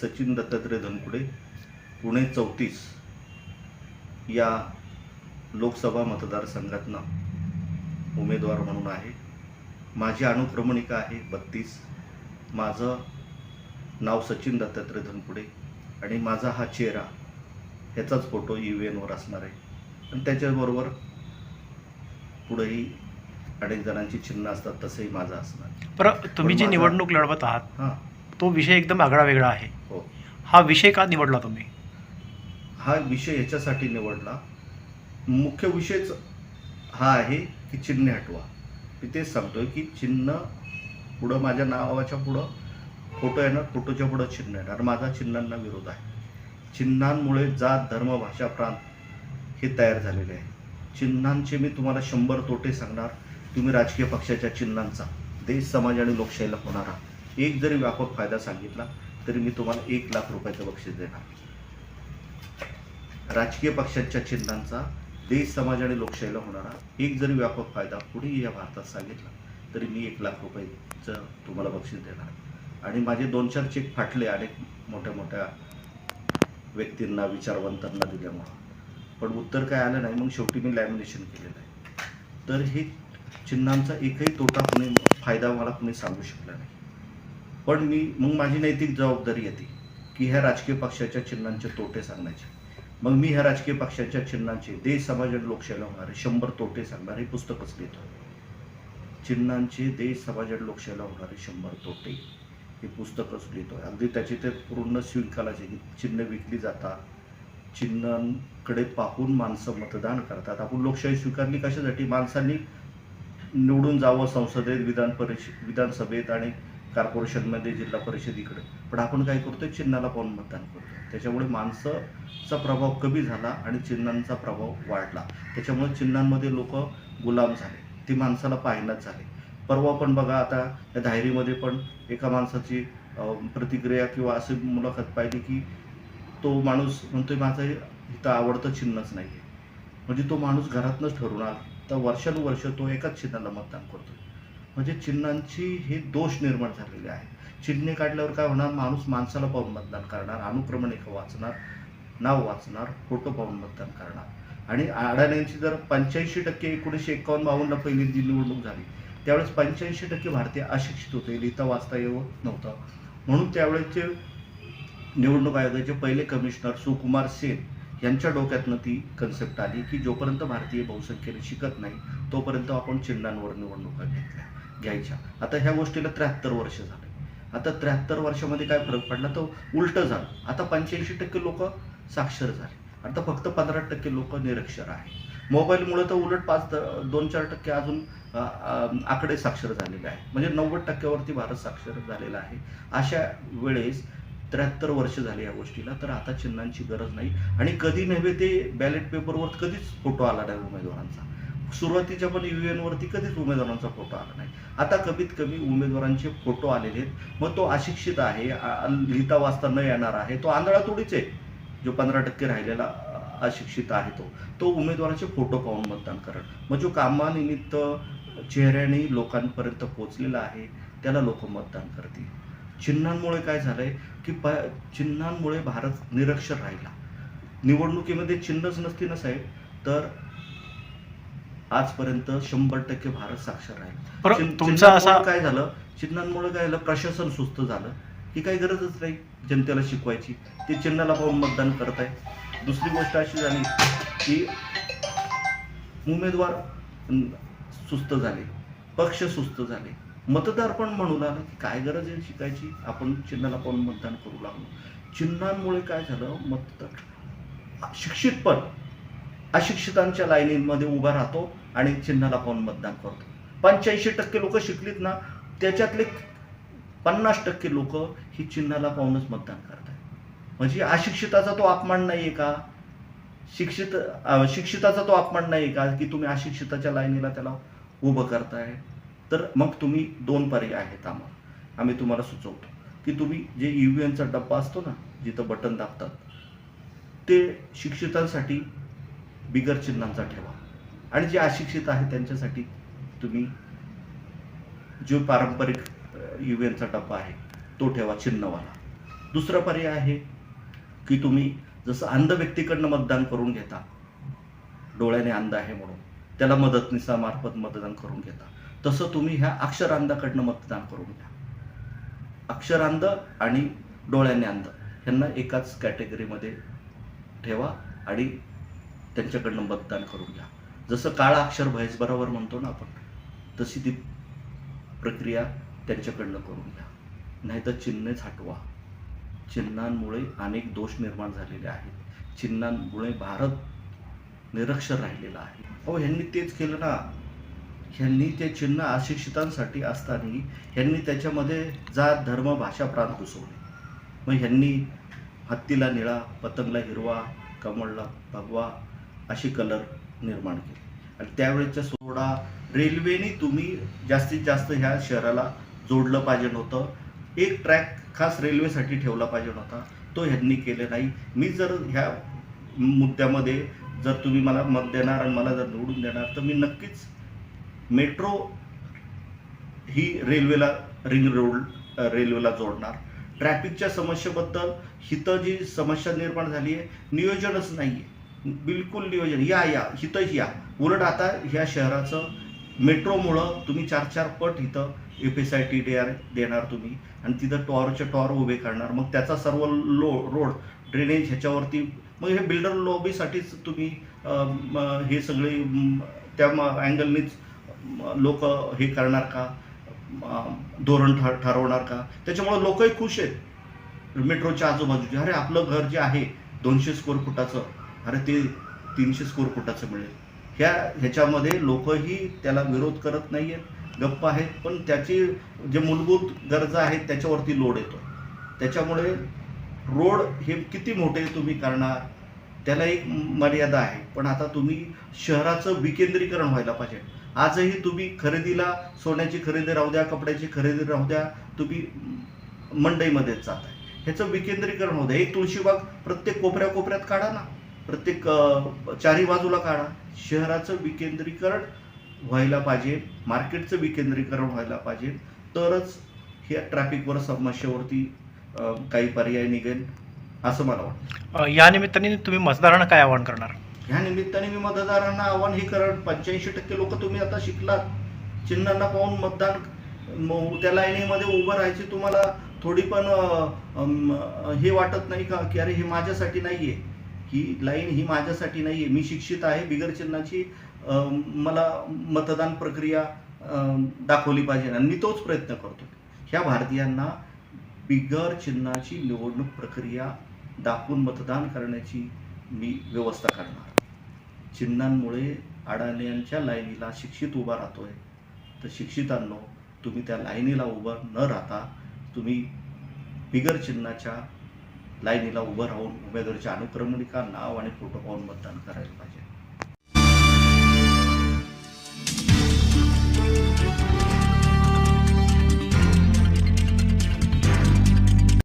सचिन दत्तात्रय धनकुडे पुणे चौतीस या लोकसभा मतदारसंघातनं उमेदवार म्हणून आहे. माझी अनुक्रमणिका आहे बत्तीस. माझं नाव सचिन दत्तात्रय धनकुडे आणि माझा हा चेहरा ह्याचाच फोटो यू एनवर असणार आहे. आणि त्याच्याबरोबर पुढेही अनेक जणांची चिन्ह असतात तसंही माझं असणार. बरं तुम्ही जी निवडणूक लढवत आहात हां. तो विषय एकदम आगळा वेगळा आहे. हो. हा विषय का निवडला तुम्ही? हा विषय याच्यासाठी निवडला. मुख्य विषयच हा आहे की चिन्ह हटवा. मी तेच सांगतोय की चिन्ह पुढं माझ्या नावाच्या पुढं फोटो येणार फोटोच्या पुढं चिन्ह येणार. माझा चिन्हांना विरोध आहे. चिन्हांमुळे जात धर्म भाषा प्रांत हे तयार झालेले आहे. चिन्हांचे मी तुम्हाला शंभर तोटे सांगणार. तुम्ही राजकीय पक्षाच्या चिन्हांचा देश समाज आणि लोकशाहीला होणारा एक जरी व्यापक फायदा सांगितला तरी मी तुम्हाला एक लाख रुपयाचं बक्षीस देणार. राजकीय पक्षांच्या चिन्हांचा देश समाज आणि लोकशाहीला होणारा एक जरी व्यापक फायदा कुणीही या भारतात सांगितला तरी मी एक लाख रुपयाचं तुम्हाला बक्षीस देणार. आणि माझे दोन चार चेक फाटले अनेक मोठ्या मोठ्या व्यक्तींना विचारवंतांना दिल्यामुळं. पण उत्तर काय आलं नाही मग शेवटी मी लॅमिनेशन केलेलं आहे. तर हे चिन्हांचा एकही तोटा कुणी फायदा मला कुणी सांगू शकला नाही. पण मी मग माझी नैतिक जबाबदारी येते की ह्या राजकीय पक्षाच्या चिन्हांचे तोटे सांगण्याचे. मग मी ह्या राजकीय पक्षाच्या चिन्हांचे देश समाज आणि लोकशाहीला होणारे शंभर तोटे सांगणारे पुस्तकच लिहितो चिन्हांचे देश समाज आणि लोकशाहीला होणारे शंभर तोटे हे पुस्तकच लिहितो अगदी त्याची ते पूर्ण शृंखलाचे की चिन्ह विकली जातात चिन्हांकडे पाहून माणसं मतदान करतात. आपण लोकशाही स्वीकारली कशासाठी? माणसांनी निवडून जावं संसदेत विधान परिषद विधानसभेत आणि कॉर्पोरेशनमध्ये जिल्हा परिषदेकडे. पण आपण काय करतोय? चिन्हाला पाहून मतदान करतो त्याच्यामुळे माणसाचा प्रभाव कमी झाला आणि चिन्हांचा प्रभाव वाढला. त्याच्यामुळे चिन्हांमध्ये लोक गुलाम झाले. ती माणसाला पाहिनाच झाले. परवा पण बघा आता या धायरीमध्ये पण एका माणसाची प्रतिक्रिया किंवा अशी मुलाखत पाहिली की तो माणूस म्हणतोय माझं इथं आवडतं चिन्हच नाही आहे म्हणजे तो माणूस घरातनंच ठरून आला. तर वर्षानुवर्ष तो एकाच चिन्हाला मतदान करतोय. म्हणजे चिन्हांची हे दोष निर्माण झालेले आहे चिन्हे काढल्यावर काय होणार? माणूस माणसाला पाहून मतदान करणार अनुक्रमणिका वाचणार नाव वाचणार फोटो पाहून मतदान करणार. आणि अडाण्यांची जर पंच्याऐंशी टक्के एकोणीसशे एकावन्न बावन्नला पहिली जी निवडणूक झाली त्यावेळेस पंच्याऐंशी टक्के भारतीय अशिक्षित होते. लिहिता वाचता येत नव्हतं. म्हणून त्यावेळेचे निवडणूक आयोगाचे पहिले कमिशनर सुकुमार सेन यांच्या डोक्यातनं ती कन्सेप्ट आली की जोपर्यंत भारतीय बहुसंख्येने शिकत नाही तोपर्यंत आपण चिन्हांवर निवडणुका घेतल्या. घ्यायच्या. आता ह्या गोष्टीला त्र्याहत्तर वर्ष झाले. आता त्र्याहत्तर वर्षामध्ये काय फरक पडला? तर उलटं झालं. आता पंच्याऐंशी टक्के लोक साक्षर झाले. आता फक्त पंधरा टक्के लोक निरक्षर आहे मोबाईलमुळे तर उलट पाच दोन चार टक्के अजून आकडे साक्षर झालेले आहे म्हणजे नव्वद टक्क्यावरती भारत साक्षर झालेला आहे. अशा वेळेस त्र्याहत्तर वर्ष झाली या गोष्टीला तर आता चिन्हांची गरज नाही. आणि कधी नव्हे ते बॅलेट पेपरवर कधीच फोटो आला नाही उमेदवारांचा. सुरुवातीच्या पण यू एनवरती कधीच उमेदवारांचा फोटो आला नाही. आता कमीत कमी उमेदवारांचे फोटो आलेले आहेत. मग तो अशिक्षित आहे लिहिता वाचता न येणार आहे तो आंधळा तोडीच आहे. जो पंधरा टक्के राहिलेला अशिक्षित आहे तो. तो उमेदवाराचे फोटो पाहून मतदान करण मग जो कामानिमित्त चेहऱ्याने लोकांपर्यंत पोचलेला आहे त्याला लोक मतदान करतील. चिन्हांमुळे काय झालंय की प चिन्हांमुळे भारत निरक्षर राहिला. निवडणुकीमध्ये चिन्हच नसती ना साहेब. तर आजपर्यंत शंभर टक्के भारत साक्षर राहील. तुमचा असा काय झालं? चिन्हांमुळे काय झालं? प्रशासन सुस्त झालं. की काही गरजच नाही जनतेला शिकवायची. ते चिन्हाला पाहून मतदान करत आहे दुसरी गोष्ट अशी झाली की उमेदवार सुस्त झाले. पक्ष सुस्त झाले. मतदार पण म्हणू लागले की काय गरज आहे शिकायची? आपण चिन्हाला पाहून मतदान करू लागलो. चिन्हांमुळे काय झालं? मतदार शिक्षित पण अशिक्षितांच्या लाईनीमध्ये उभा राहतो आणि चिन्हाला पाहून मतदान करतो. पंच्याऐंशी टक्के लोक शिकलीत ना त्याच्यातले पन्नास टक्के लोक ही चिन्हाला पाहूनच मतदान करतात म्हणजे अशिक्षिताचा तो अपमान नाहीये का? शिक्षित शिक्षिताचा तो अपमान नाही का की तुम्ही अशिक्षिताच्या लाईनीला त्याला उभं करताय? तर मग तुम्ही दोन पर्याय आहेत आम्हाला. आम्ही तुम्हाला सुचवतो की तुम्ही जे ईव्हीएमचा डब्बा असतो ना जिथं बटन दाबतात ते शिक्षितांसाठी बिगर चिन्हांचा ठेवा. आणि जे अशिक्षित आहे त्यांच्यासाठी तुम्ही जो पारंपरिक ईव्हीएमचा डब्बा आहे तो ठेवा चिन्हवाला. दुसरा पर्याय आहे की तुम्ही जसं अंध व्यक्तीकडनं मतदान करून घेता डोळ्याने अंध आहे म्हणून त्याला मदतनिसामार्फत मतदान करून घेता. तसं तुम्ही ह्या अक्षरांधाकडनं मतदान करून घ्या. अक्षरांध आणि डोळ्याने अंध ह्यांना एकाच कॅटेगरीमध्ये ठेवा आणि त्यांच्याकडनं मतदान करून घ्या. जसं काळा अक्षर भैस बरोबर म्हणतो ना आपण तशी ती प्रक्रिया त्यांच्याकडनं करून घ्या. नाहीतर चिन्हेच हटवा. चिन्हांमुळे अनेक दोष निर्माण झालेले आहेत. चिन्हांमुळे भारत निरक्षर राहिलेला आहे. अहो ह्यांनी तेच केलं ना. ह्यांनी ते चिन्ह अशिक्षितांसाठी असतानाही ह्यांनी त्याच्यामध्ये जात धर्म भाषा प्रांत घुसवले. मग ह्यांनी हत्तीला निळा पतंगला हिरवा कमळला भगवा अशी कलर निर्माण केले. आणि त्यावेळेच्या सोडा रेल्वेने तुम्ही जास्तीत जास्त ह्या शहराला जोडलं पाहिजे होतं एक ट्रॅक खास रेल्वेसाठी ठेवला पाहिजे होता तो ह्यांनी केले नाही. मी जर ह्या मुद्द्यामध्ये जर तुम्ही मला मत देणार आणि मला जर निवडून देणार तर मी नक्कीच मेट्रो ही रेल्वेला रिंग रोड रेल्वेला जोडणार. ट्रॅफिकच्या समस्येबद्दल हिथं जी समस्या निर्माण झाली आहे नियोजनच नाही आहे बिलकुल नियोजन. या या. हिथंच या. उलट आता ह्या शहराचं मेट्रोमुळं तुम्ही चार चार पट इथं F S I T D R देणार तुम्ही. आणि तिथं टॉरचे टॉर उभे करणार. मग त्याचा सर्व लो रोड ड्रेनेज ह्याच्यावरती मग हे बिल्डर लॉबीसाठीच तुम्ही हे सगळे त्या अँगलनीच लोक हे करणार का? धोरण ठर ठरवणार का? त्याच्यामुळं लोकही खुश आहेत. मेट्रोच्या आजूबाजूचे. अरे आपलं घर जे आहे दोनशे स्क्वेअर फुटाचं अरे ते तीनशे स्क्वेअर फुटाचं मिळेल. ह्या ह्याच्यामध्ये लोकही त्याला विरोध करत नाही आहेत गप्प आहेत पण त्याची जे मूलभूत गरजा आहेत त्याच्यावरती लोड येतो. त्याच्यामुळे रोड हे किती मोठे तुम्ही करणार त्याला एक मर्यादा आहे. पण आता तुम्ही शहराचं विकेंद्रीकरण व्हायला पाहिजे. आजही तुम्ही खरेदीला सोन्याची खरेदी राहू द्या कपड्याची खरेदी राहू द्या तुम्ही मंडईमध्येच जात आहे ह्याचं विकेंद्रीकरण होऊ द्या. एक तुळशीबाग प्रत्येक कोपऱ्या कोपऱ्यात काढा ना. प्रत्येक चारी बाजूला काढा. शहराचं विकेंद्रीकरण व्हायला पाहिजे मार्केटचं विकेंद्रीकरण व्हायला पाहिजे. तरच ह्या ट्रॅफिकवर समस्येवरती काही पर्याय निघेल असं मला वाटतं. या निमित्ताने तुम्ही मतदारांना काय आवाहन करणार? ह्या निमित्ताने मी मतदारांना आव्हान हे करण पंच्याऐंशी टक्के लोक तुम्ही आता शिकलात. चिन्हांना पाहून मतदान त्या लाईनीमध्ये उभं राहायची तुम्हाला थोडी पण हे वाटत नाही का की अरे हे माझ्यासाठी नाहीये. ही लाईन ही माझ्यासाठी नाही आहे मी शिक्षित आहे बिगर चिन्हाची मला मतदान प्रक्रिया दाखवली पाहिजे. आणि मी तोच प्रयत्न करतो. ह्या भारतीयांना बिगर चिन्हाची निवडणूक प्रक्रिया दाखवून मतदान करण्याची मी व्यवस्था करणार. चिन्हांमुळे अडाण्यांच्या लाईनीला शिक्षित उभा राहतोय. तर शिक्षितांनो तुम्ही त्या लाईनीला उभं न राहता तुम्ही बिगर चिन्हाच्या लाईनीला उभं राहून उमेदवाराची अनुक्रमणिका नाव आणि फोटो पाहून मतदान करायला पाहिजे.